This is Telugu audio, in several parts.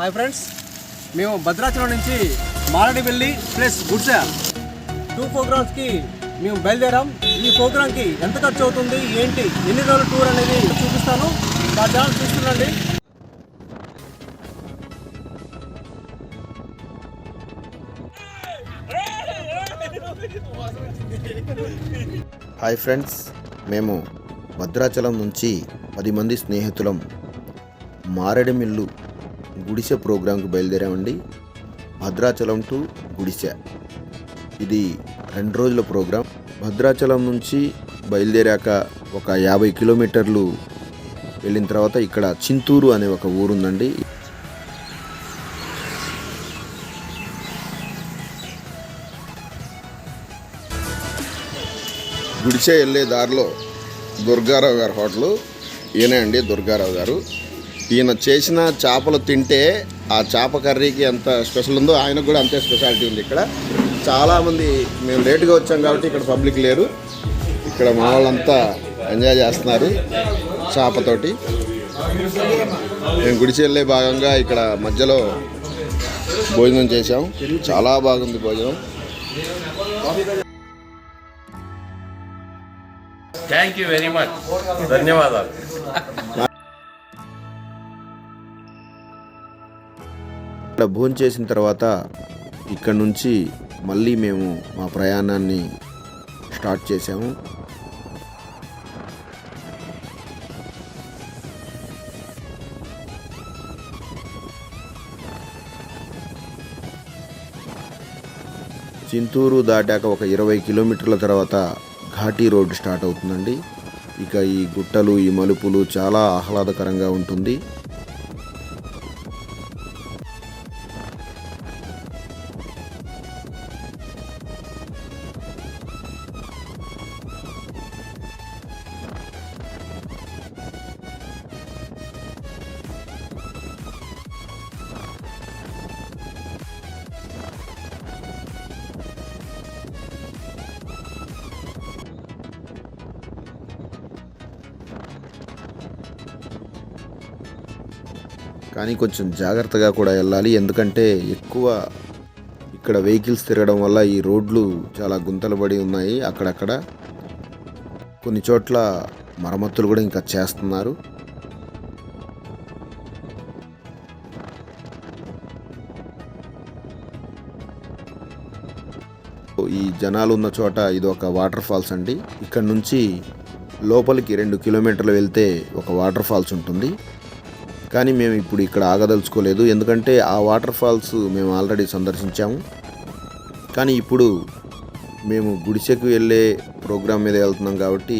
హాయ్ ఫ్రెండ్స్ మేము భద్రాచలం నుంచి మారడివెల్లి ప్లస్ గుడ్స టూ ప్రోగ్రామ్స్కి మేము బయలుదేరాం. ఈ ప్రోగ్రామ్కి ఎంత ఖర్చు అవుతుంది? ఏంటి? ఎన్ని రోజుల టూర్ అనేది చూపిస్తాను. మా ఛానల్ చూస్తుండండి. హాయ్ ఫ్రెండ్స్ మేము భద్రాచలం నుంచి పది మంది స్నేహితులం మారేడుమిల్లు గుడిసె ప్రోగ్రాంకు బయలుదేరామండి. భద్రాచలం టు గుడిసె. ఇది రెండు రోజుల ప్రోగ్రాం. భద్రాచలం నుంచి బయలుదేరాక ఒక యాభై కిలోమీటర్లు వెళ్ళిన తర్వాత ఇక్కడ చింతూరు అనే ఒక ఊరుందండి. గుడిసె వెళ్ళే దారిలో దుర్గారావు గారి హోటలు. ఈయనే అండి దుర్గారావు గారు. ఈయన చేసిన చేపలు తింటే ఆ చేప కర్రీకి ఎంత స్పెషల్ ఉందో ఆయనకు కూడా అంతే స్పెషాలిటీ ఉంది ఇక్కడ. చాలామంది మేము లేటుగా వచ్చాం కాబట్టి ఇక్కడ పబ్లిక్ లేరు. ఇక్కడ మా వాళ్ళంతా ఎంజాయ్ చేస్తున్నారు చేపతోటి. మేము గుడిచెళ్ళే వెళ్ళే భాగంగా ఇక్కడ మధ్యలో భోజనం చేసాం చాలా బాగుంది భోజనం. థ్యాంక్ యూ వెరీ మచ్ ధన్యవాదాలు. ఇక్కడ భోజనం చేసిన తర్వాత ఇక్కడ నుంచి మళ్ళీ మేము మా ప్రయాణాన్ని స్టార్ట్ చేసాము చింతూరు దాటాక ఒక ఇరవై కిలోమీటర్ల తర్వాత ఘాటీ రోడ్ స్టార్ట్ అవుతుందండి. ఇక ఈ గుట్టలు ఈ మలుపులు చాలా ఆహ్లాదకరంగా ఉంటుంది. కానీ కొంచెం జాగ్రత్తగా కూడా వెళ్ళాలి. ఎందుకంటే ఎక్కువ ఇక్కడ వెహికల్స్ తిరగడం వల్ల ఈ రోడ్లు చాలా గుంతలు పడి ఉన్నాయి. అక్కడక్కడ కొన్ని చోట్ల మరమ్మతులు కూడా ఇంకా చేస్తున్నారు. ఈ జనాలు ఉన్న చోట ఇది ఒక వాటర్ ఫాల్స్ అండి. ఇక్కడ నుంచి లోపలికి రెండు కిలోమీటర్లు వెళ్తే ఒక వాటర్ ఫాల్స్ ఉంటుంది. కానీ మేము ఇప్పుడు ఇక్కడ ఆగదలుచుకోలేదు. ఎందుకంటే ఆ వాటర్ ఫాల్స్ మేము ఆల్రెడీ సందర్శించాము. కానీ ఇప్పుడు మేము గుడిసెకు వెళ్ళే ప్రోగ్రాం మీద వెళ్తున్నాం కాబట్టి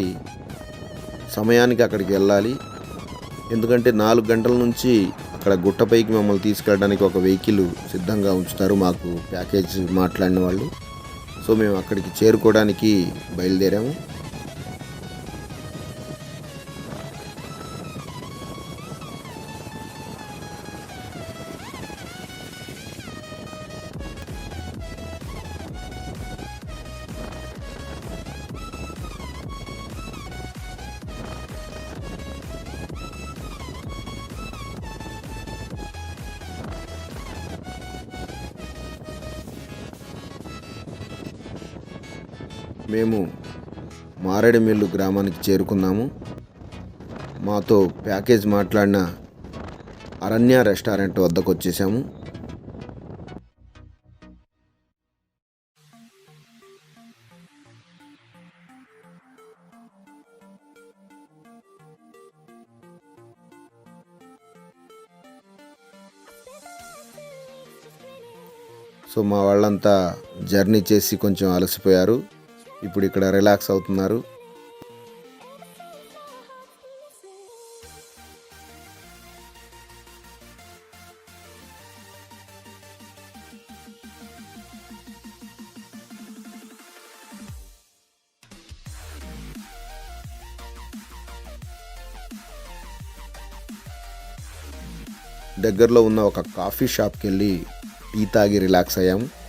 సమయానికి అక్కడికి వెళ్ళాలి. ఎందుకంటే నాలుగు గంటల నుంచి అక్కడ గుట్టపైకి మమ్మల్ని తీసుకెళ్ళడానికి ఒక వెహికల్ సిద్ధంగా ఉంచుతారు మాకు ప్యాకేజ్ మాట్లాడిన వాళ్ళు. సో మేము అక్కడికి చేరుకోవడానికి బయలుదేరాము. మేము మారేడుమిల్లు గ్రామానికి చేరుకున్నాము. మాతో ప్యాకేజ్ మాట్లాడిన అరణ్య రెస్టారెంట్ వద్దకు వచ్చేసాము సో మా వాళ్ళంతా జర్నీ చేసి కొంచెం అలసిపోయారు. ఇప్పుడు ఇక్కడ రిలాక్స్ అవుతున్నారు. దగ్గరలో ఉన్న ఒక కాఫీ షాప్కి వెళ్ళి టీ తాగి రిలాక్స్ అయ్యాము.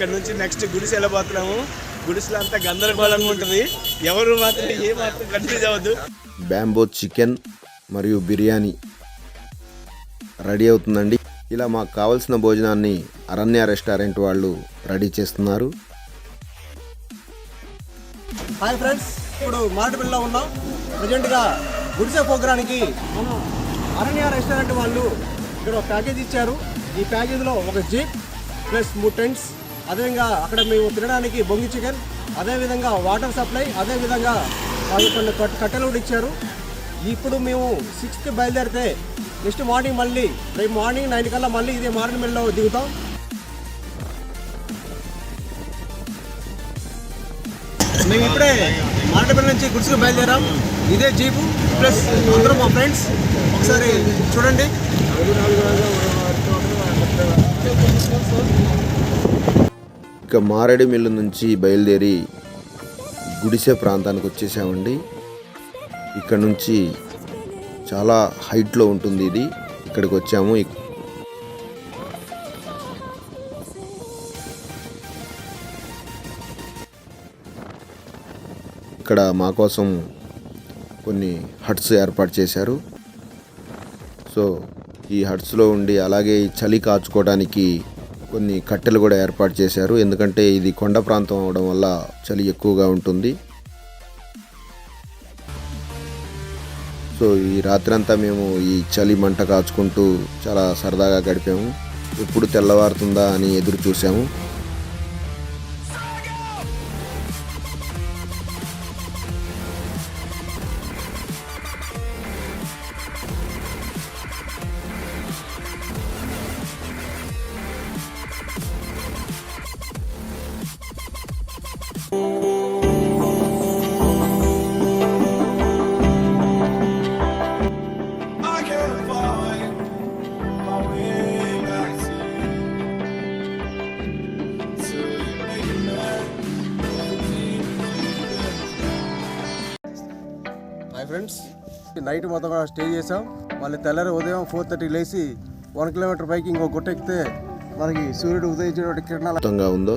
ఇక్కడ నుంచి నెక్స్ట్ గుడిసి వెళ్ళబోతున్నాము. గుడిసెలో అంతా గందరగోళంగా ఉంటుంది. ఎవరు మాత్రం ఏ మాత్రం కన్ఫ్యూజ్ అవ్వద్దు. బ్యాంబో చికెన్ మరియు బిర్యానీ రెడీ అవుతుందండి. ఇలా మాకు కావలసిన భోజనాన్ని అరణ్య రెస్టారెంట్ వాళ్ళు రెడీ చేస్తున్నారు. హాయ్ ఫ్రెండ్స్ ఇప్పుడు మారటపల్లిలో ఉన్నాం. ప్రజెంట్గా గుడిసె ప్రోగ్రానికి మనం అరణ్య రెస్టారెంట్ వాళ్ళు ఇక్కడ ఒక ప్యాకేజ్ ఇచ్చారు. ఈ ప్యాకేజీలో ఒక జీప్ ప్లస్ మూడు టెంట్స్ అదేవిధంగా అక్కడ మేము తినడానికి బొంగి చికెన్ అదేవిధంగా వాటర్ సప్లై అదేవిధంగా మాకు కొన్ని కట్టెలు కూడా ఇచ్చారు. ఇప్పుడు మేము సిక్స్త్కి బయలుదేరితే నెక్స్ట్ మార్నింగ్ మళ్ళీ రేపు మార్నింగ్ నైన్ కల్లా మళ్ళీ ఇదే మార్నింగ్ మిల్లో దిగుతాం. మేము ఇప్పుడే మారటపల్లి నుంచి గుడ్స్కి బయలుదేరాం. ఇదే జీపు. ప్లస్ అందరం మా ఫ్రెండ్స్ ఒకసారి చూడండి. ఇక మారేడు మిల్లు నుంచి బయలుదేరి గుడిసె ప్రాంతానికి వచ్చేసామండి. ఇక్కడ నుంచి చాలా హైట్లో ఉంటుంది ఇది. ఇక్కడికి వచ్చాము. ఇక్కడ మా కోసం కొన్ని హట్స్ ఏర్పాటు చేశారు. సో ఈ హట్స్లో ఉండి అలాగే చలి కాచుకోవడానికి కొన్ని కట్టెలు కూడా ఏర్పాటు చేశారు. ఎందుకంటే ఇది కొండ ప్రాంతం అవడం వల్ల చలి ఎక్కువగా ఉంటుంది. సో ఈ రాత్రంతా మేము ఈ చలి మంట కాచుకుంటూ చాలా సరదాగా గడిపాము. ఎప్పుడు తెల్లవారుతుందా అని ఎదురు చూసాము నైట్ మొత్తం కూడా స్టే చేసాం మళ్ళీ తెల్లారి ఉదయం ఫోర్ థర్టీ లేచి వన్ కిలోమీటర్ పైకి ఇంకో గుట్ట ఎక్కితే మనకి సూర్యుడు ఉదయించినటువంటి కిరణాలు ఉందో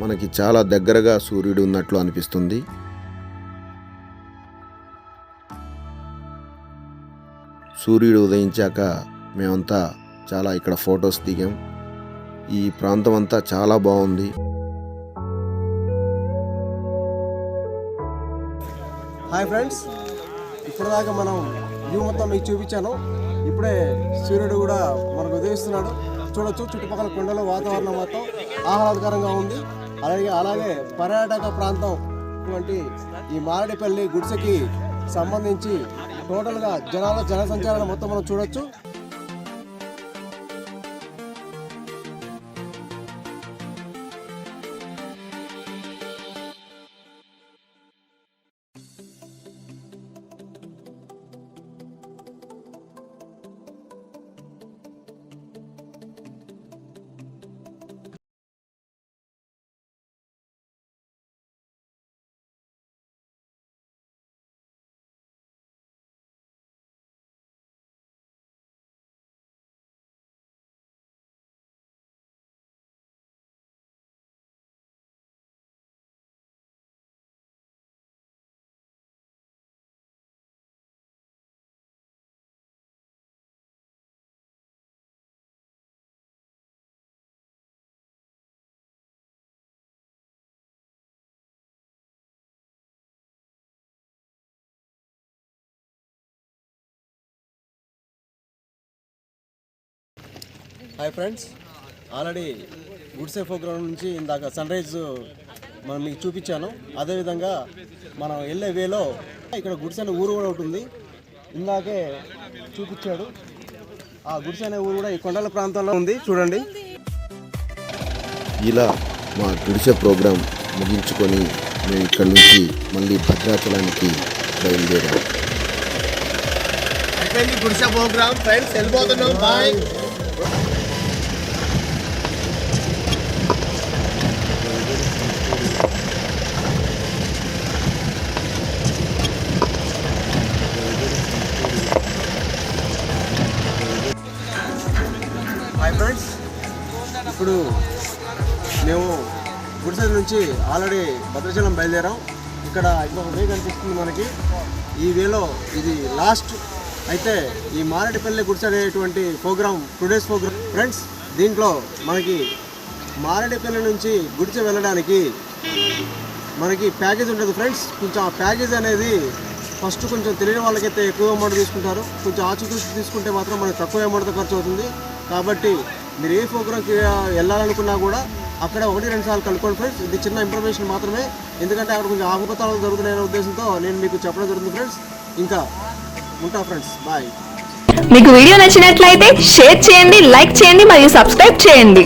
మనకి చాలా దగ్గరగా సూర్యుడు ఉన్నట్లు అనిపిస్తుంది. సూర్యుడు ఉదయించాక మేమంతా చాలా ఇక్కడ ఫొటోస్ దిగాం. ఈ ప్రాంతం అంతా చాలా బాగుంది. Hi friends. ఇప్పుడు దాకా మనం వ్యూ మొత్తం మీకు చూపించాను. ఇప్పుడే సూర్యుడు కూడా మనకు ఉదయిస్తున్నాడు. చూడొచ్చు చుట్టుపక్కల కొండలు వాతావరణం మొత్తం ఆహ్లాదకరంగా ఉంది. అలాగే అలాగే పర్యాటక ప్రాంతం ఇటువంటి ఈ మారడిపల్లి గుడిసెకి సంబంధించి టోటల్గా జనాల జన మొత్తం మనం చూడొచ్చు. Hi friends. ఆల్రెడీ గుడ్సే ప్రోగ్రామ్ నుంచి ఇందాక సన్ రైజ్ మనం మీకు చూపించాను. అదేవిధంగా మనం వెళ్ళే వేలో ఇక్కడ గుడిసె అనే ఊరు కూడా ఉంటుంది ఇందాకే చూపించాడు. ఆ గుడిసె అనే ఊరు కూడా ఈ కొండల ప్రాంతంలో ఉంది. చూడండి. ఇలా మా గుడిసె ప్రోగ్రాం ముగించుకొని మేము ఇక్కడి నుంచి మళ్ళీ భద్రాచలానికి బయలుదేరాం. అయిపోయింది గుడిసె ప్రోగ్రామ్. ఫ్రెండ్స్ వెళ్ళిపోతున్నాం. బాయ్ నుంచి ఆల్రెడీ భద్రాచలం బయలుదేరాం. ఇక్కడ ఇంకొక వే కనిపిస్తుంది మనకి. ఈ వేలో ఇది లాస్ట్. అయితే ఈ మారేడుపల్లి గుడిసె అనేటువంటి ప్రోగ్రామ్ టుడేస్ ప్రోగ్రామ్ ఫ్రెండ్స్ దీంట్లో మనకి మారేడుపల్లి నుంచి గుడిసె వెళ్ళడానికి మనకి ప్యాకేజ్ ఉంటుంది ఫ్రెండ్స్. కొంచెం ఆ ప్యాకేజ్ అనేది ఫస్ట్ కొంచెం తెలియని వాళ్ళకైతే ఎక్కువ అమౌంట్ తీసుకుంటారు. కొంచెం ఆచితూచి తీసుకుంటే మాత్రం మనకి తక్కువ అమౌంట్తో ఖర్చు అవుతుంది. కాబట్టి మీరు ఏ ప్రోగ్రామ్కి వెళ్ళాలనుకున్నా కూడా అక్కడ ఒకటి రెండు సార్లు కనుక్కోండి ఫ్రెండ్స్. ఇది చిన్న ఇన్ఫర్మేషన్ మాత్రమే. ఎందుకంటే అక్కడ కొంచెం ఆకుపతాలు జరుగుతున్నాయనే ఉద్దేశంతో నేను మీకు చెప్పడం జరుగుతుంది ఫ్రెండ్స్. ఇంకా ఉంటా ఫ్రెండ్స్. బాయ్ మీకు వీడియో నచ్చినట్లయితే షేర్ చేయండి లైక్ చేయండి మరియు సబ్స్క్రైబ్ చేయండి.